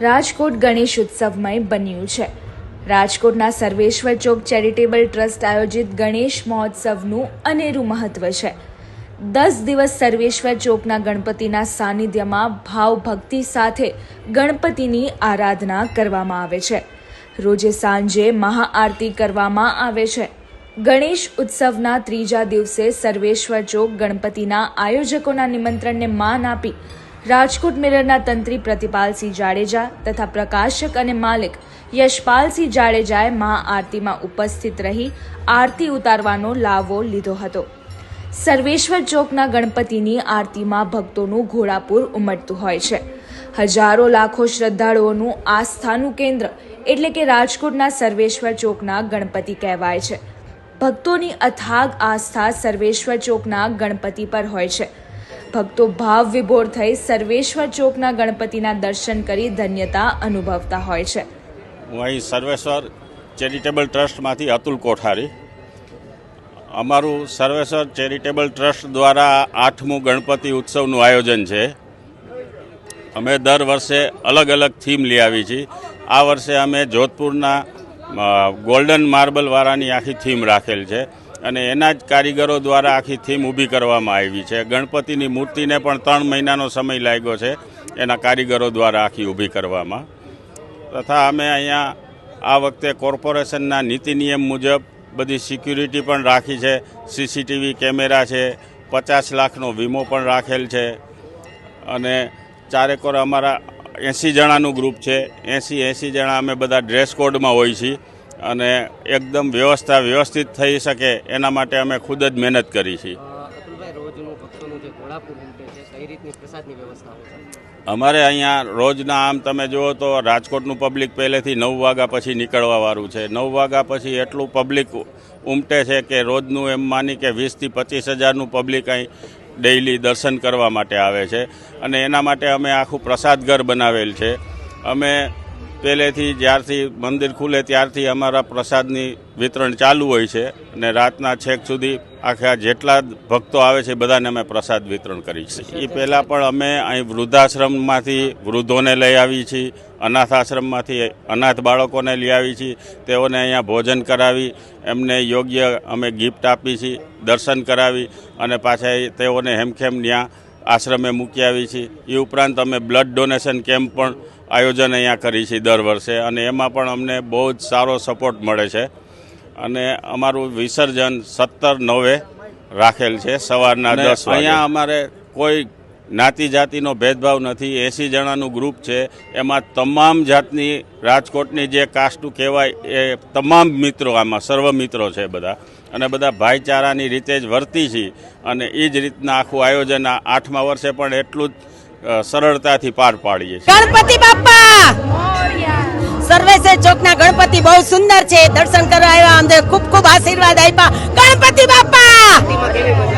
રાજકોટ ગણેશ ઉત્સવમય બન્યું છે. રાજકોટના સર્વેશ્વર ચોક ચેરિટેબલ ટ્રસ્ટ આયોજિત ગણેશ મહોત્સવનું અનેરું મહત્વ છે. દસ દિવસ સર્વેશ્વર ચોકના ગણપતિના સાનિધ્યમાં ભાવભક્તિ સાથે ગણપતિની આરાધના કરવામાં આવે છે. રોજે સાંજે મહાઆરતી કરવામાં આવે છે. ગણેશ ઉત્સવના ત્રીજા દિવસે સર્વેશ્વર ચોક ગણપતિના આયોજકોના નિમંત્રણને માન આપી રાજકોટ મિરરના તંત્રી પ્રતિપાલસિંહ જાડેજા તથા પ્રકાશક અને માલિક યશપાલસિંહ જાડેજાએ મહાઆરતીમાં ઉપસ્થિત રહી આરતી ઉતારવાનો લાવો લીધો હતો. સર્વેશ્વર ચોકના ગણપતિની આરતીમાં ભક્તોનું ઘોડાપુર ઉમટતું હોય છે. હજારો લાખો શ્રદ્ધાળુઓનું આસ્થાનું કેન્દ્ર એટલે કે રાજકોટના સર્વેશ્વર ચોકના ગણપતિ કહેવાય છે. ભક્તોની અથાગ આસ્થા સર્વેશ્વર ચોકના ગણપતિ પર હોય છે. ભક્તો ભાવ વિભોર થઈ સર્વેશ્વર ચોકના ગણપતિના દર્શન કરી ધન્યતા અનુભવતા હોય છે. હું અહીં સર્વેશ્વર ચેરિટેબલ ટ્રસ્ટમાંથી અતુલ કોઠારી. અમારું સર્વેશ્વર ચેરિટેબલ ટ્રસ્ટ દ્વારા આઠમું ગણપતિ ઉત્સવનું આયોજન છે. અમે દર વર્ષે અલગ અલગ થીમ લઈ આવી છીએ. આ વર્ષે અમે જોધપુરના ગોલ્ડન માર્બલવાળાની આખી થીમ રાખેલ છે. અને એના જ કારીગરો દ્વારા આખી થીમ ઊભી કરવામાં આવી છે. ગણપતિની મૂર્તિને પણ ત્રણ મહિનાનો સમય લાગ્યો છે એના કારીગરો દ્વારા આખી ઊભી કરવામાં. તથા અમે અહીંયા આ વખતે કોર્પોરેશનના નીતિ નિયમ મુજબ બધી સિક્યુરિટી પણ રાખી છે. સીસીટીવી કેમેરા છે. પચાસ લાખનો વીમો પણ રાખેલ છે. અને ચારેકોર અમારા એંસી જણાનું ગ્રુપ છે. એંસી એંસી જણા અમે બધા ડ્રેસ કોડમાં હોય છીએ. અને એકદમ વ્યવસ્થા વ્યવસ્થિત થઈ શકે એના માટે અમે ખુદ જ મહેનત કરી છીએ છે અમારે અહીંયા રોજના આમ તમે જુઓ તો રાજકોટનું પબ્લિક પહેલેથી નવ વાગ્યા પછી નીકળવાવાળું છે. નવ વાગ્યા પછી એટલું પબ્લિક ઉમટે છે કે રોજનું એમ માની કે વીસથી પચીસ હજારનું પબ્લિક અહીં ડેઇલી દર્શન કરવા માટે આવે છે. અને એના માટે અમે આખું પ્રસાદ ઘર બનાવેલ છે. અમે પહેલેથી જ્યારથી મંદિર ખુલે ત્યારથી અમારા પ્રસાદની વિતરણ ચાલુ હોય છે અને રાતના છેક સુધી આખા જેટલા ભક્તો આવે છે બધાને અમે પ્રસાદ વિતરણ કરી છીએ એ પહેલાં પણ અમે અહીં વૃદ્ધાશ્રમમાંથી વૃદ્ધોને લઈ આવી છીએ અનાથ આશ્રમમાંથી અનાથ બાળકોને લઈ આવી છીએ તેઓને અહીંયા ભોજન કરાવી, એમને યોગ્ય અમે ગિફ્ટ આપી છીએ દર્શન કરાવી અને પાછા તેઓને હેમખેમ ત્યાં આશ્રમે મૂકી આવી છીએ એ ઉપરાંત અમે બ્લડ ડોનેશન કેમ્પ પણ આયોજન અહીંયા કરી છીએ દર વર્ષે અને એમાં પણ અમને બહુ જ સારો સપોર્ટ મળે છે. અને અમારું વિસર્જન સત્તર નવે રાખેલ છે સવારના દસ અહીંયા અમારે કોઈ જ્ઞાતિ જાતિનો ભેદભાવ નથી, એંસી જણાનું ગ્રુપ છે. એમાં તમામ જાતની રાજકોટની જે કાસ્ટું કહેવાય એ તમામ મિત્રો આમાં, સર્વ મિત્રો છે બધા. અને બધા ભાઈચારાની રીતે જ વર્તી છીએ અને એ જ રીતના આખું આયોજન આઠમા વર્ષે પણ એટલું જ સરળતાથી પાર પાડીએ ગણપતિ બાપા સર્વેસે ચોકના ગણપતિ બહુ સુંદર છે. દર્શન કરવા આવ્યા. અમને ખૂબ ખૂબ આશીર્વાદ આપ્યા. ગણપતિ બાપ્પા!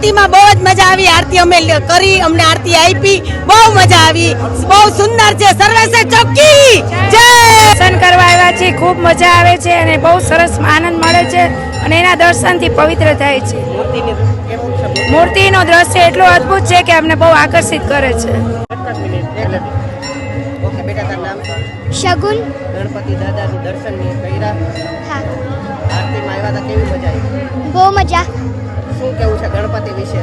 આરતીમાં બહુ જ મજા આવી. આરતી અમે કરી અમને આરતી આપી. બહુ મજા આવી. બહુ સુંદર છે. સર્વેસે ચોકી જય! દર્શન કરવા આવ્યા છે ખૂબ મજા આવે છે અને બહુ સરસ આનંદ મળે છે અને એના દર્શનથી પવિત્ર થાય છે. મૂર્તિની દ્રશ્ય એટલો અદ્ભુત છે કે અમને બહુ આકર્ષિત કરે છે? શગુન. ગણપતિ દાદાનું દર્શન કર્યા. હા. આરતીમાં આવ્યા હતા. કેવી મજા આવી? બહુ મજા. શું કેવું છે ગણપતિ વિશે?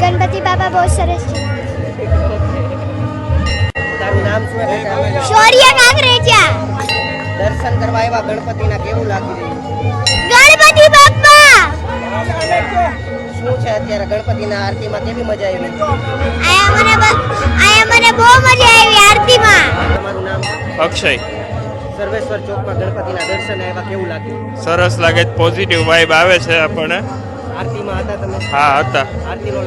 ગણપતિ બાબા બહુ સરસ છે. તારું નામ શું છે શૌર્ય નાગરેજા દર્શન કરવા આવ્યા ગણપતિના કેવું લાગી રહ્યું? ગણપતિ બાપ્પા શું છે અત્યારે ગણપતિના આરતીમાં? કેવી મજા આવી? આયા મને આયા મને બહુ મજા આવી આરતીમાં. તમારું નામ? અક્ષય. સર્વેશ્વર ચોકમાં ગણપતિના દર્શન આવ્યા કેવું લાગ્યું? સરસ લાગે પોઝિટિવ વાઇબ આવે છે આપણને. આરતીમાં હતા તમે? હા હતા. આરતીનો